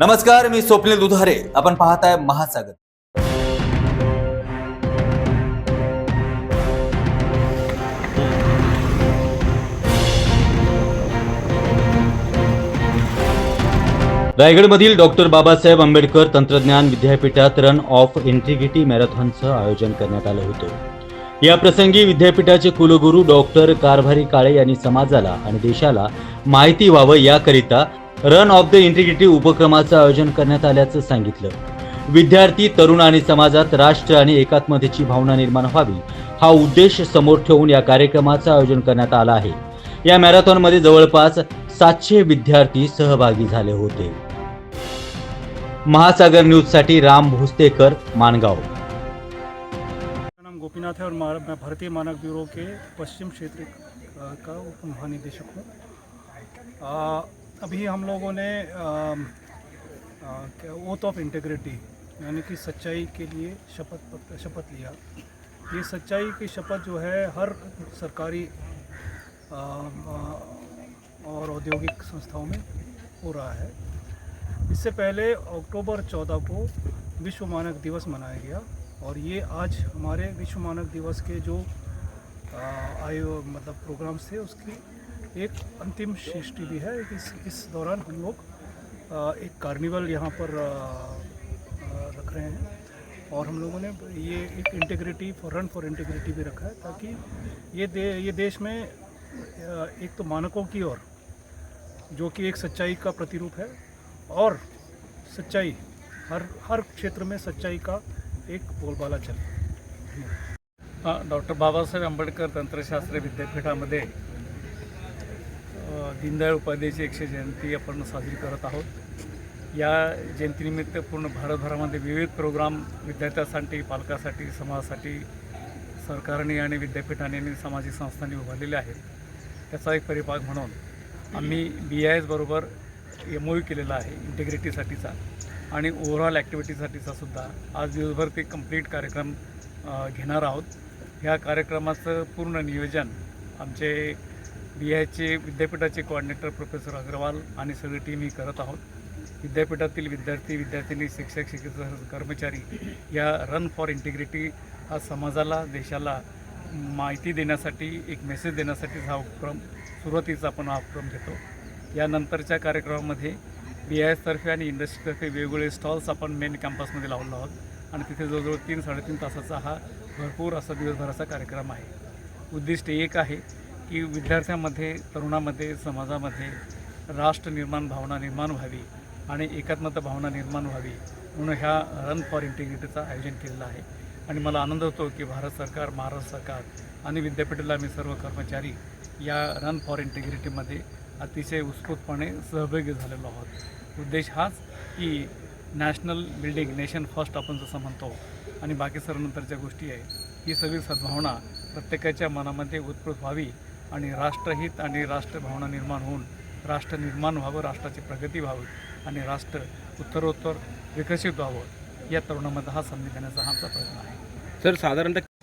नमस्कार मी स्वप्नील दुधारे. आपण पाहताय महासागर. रायगडमधील डॉक्टर बाबासाहेब आंबेडकर तंत्रज्ञान विद्यापीठात रन ऑफ इंटिग्रिटी मॅरेथॉनचं आयोजन करण्यात आलं होतं. या प्रसंगी विद्यापीठाचे कुलगुरू डॉक्टर कारभारी काळे यांनी समाजाला आणि देशाला माहिती व्हावं याकरिता रन ऑफ द इंटिग्रिटी उपक्रमाचं आयोजन करण्यात आल्याचं सांगितलं. विद्यार्थी तरुण आणि समाजात राष्ट्र आणि एकात्मतेची भावना निर्माण व्हावी हा उद्देश समोर ठेवून या कार्यक्रमाचं आयोजन करण्यात आलं आहे. या मॅरेथॉनमध्ये जवळपास सातशे विद्यार्थी सहभागी झाले होते. महासागर न्यूजसाठी राम भोसतेकर मानगाव नाम गोपीनाथ है और मैं भारतीय मानक ब्यूरो के पश्चिम क्षेत्र का उप महानिदेशक हूँ। अभी हम लोगों ने ओथ ऑफ़ इंटेग्रिटी यानी कि सच्चाई के लिए शपथ पत्र- शपथ लिया। ये सच्चाई की शपथ जो है हर सरकारी अ, अ, और औद्योगिक संस्थाओं में हो रहा है। इससे पहले अक्टूबर 14 को विश्व मानक दिवस मनाया गया और ये आज हमारे विश्व मानक दिवस के जो आ, आयो मतलब प्रोग्राम्स थे उसकी एक अंतिम सृष्टि भी है। इस इस दौरान हम लोग एक कार्निवल यहाँ पर रख रहे हैं और हम लोगों ने ये एक integrity for run for integrity भी रखा है ताकि ये दे ये देश में एक तो मानकों की ओर जो कि एक सच्चाई का प्रतिरूप है और सच्चाई हर हर क्षेत्र में सच्चाई का एक बोलबाला चले डॉक्टर बाबासाहेब आंबेडकर तंत्रशास्त्र विद्यापीठामध्ये अ, दीनदयाळ उपाध्यायची एकशे जयंती आपण साजरी करत आहोत. या जयंतीनिमित्त पूर्ण भारतभरामध्ये विविध प्रोग्राम विद्यार्थ्यांसाठी पालकासाठी समाजासाठी सरकारने आणि विद्यापीठाने आणि सामाजिक संस्थांनी उभारलेले आहेत. त्याचा एक परिभाग म्हणून आम्ही बी आय एसबरोबर एम ओ यू केलेला आहे इंटिग्रिटीसाठीचा आणि ओव्हरऑल ॲक्टिव्हिटीसाठीचा सुद्धा. आज दिवसभर ते कंप्लीट कार्यक्रम घेणार आहोत. ह्या कार्यक्रमाचं पूर्ण नियोजन आमचे बी आयचे विद्यापीठाचे कोऑर्डिनेटर प्रोफेसर अग्रवाल आणि सगळी टीम ही करत आहोत. विद्यापीठातील विद्यार्थी विद्यार्थिनी शिक्षक शिक्षक कर्मचारी या रन फॉर इंटिग्रिटी हा समाजाला देशाला माहिती देण्यासाठी एक मेसेज देण्यासाठी हा उपक्रम सुरुवातीचा आपण हा उपक्रम घेतो. यानंतरच्या कार्यक्रमामध्ये बी आय एसतर्फे आणि इंडस्ट्रीतर्फे वेगवेगळे स्टॉल्स आपण मेन कॅम्पसमध्ये लावलो आहोत. आणि तिथे जवळजवळ तीन साडेतीन तासाचा हा भरपूर असा दिवसभराचा कार्यक्रम आहे. उद्दिष्ट एक आहे की विद्यार्थ्यांमध्ये तरुणामध्ये समाजामध्ये राष्ट्र निर्माण भावना निर्माण व्हावी आणि एकात्मता भावना निर्माण व्हावी म्हणून ह्या रन फॉर इंटिग्रिटीचं आयोजन केलेलं आहे. आणि मला आनंद होतो की भारत सरकार महाराष्ट्र सरकार आणि विद्यापीठाला आम्ही सर्व कर्मचारी या रन फॉर इंटिग्रिटीमध्ये अतिशय उत्स्फूर्तपणे सहभागी झालेलो आहोत. उद्देश हाच की नॅशनल बिल्डिंग नेशन फर्स्ट आपण जसं म्हणतो आणि बाकी सर्व नंतरच्या गोष्टी आहे ही सगळी सद्भावना प्रत्येकाच्या मनामध्ये उत्पृत व्हावी आणि राष्ट्रहित आणि राष्ट्रभावना निर्माण होऊन राष्ट्र निर्माण व्हावं राष्ट्राची प्रगती व्हावी आणि राष्ट्र उत्तरोत्तर विकसित व्हावं या तरुणामध्ये हा संधी देण्याचा आमचा प्रयत्न आहे. सर साधारणतः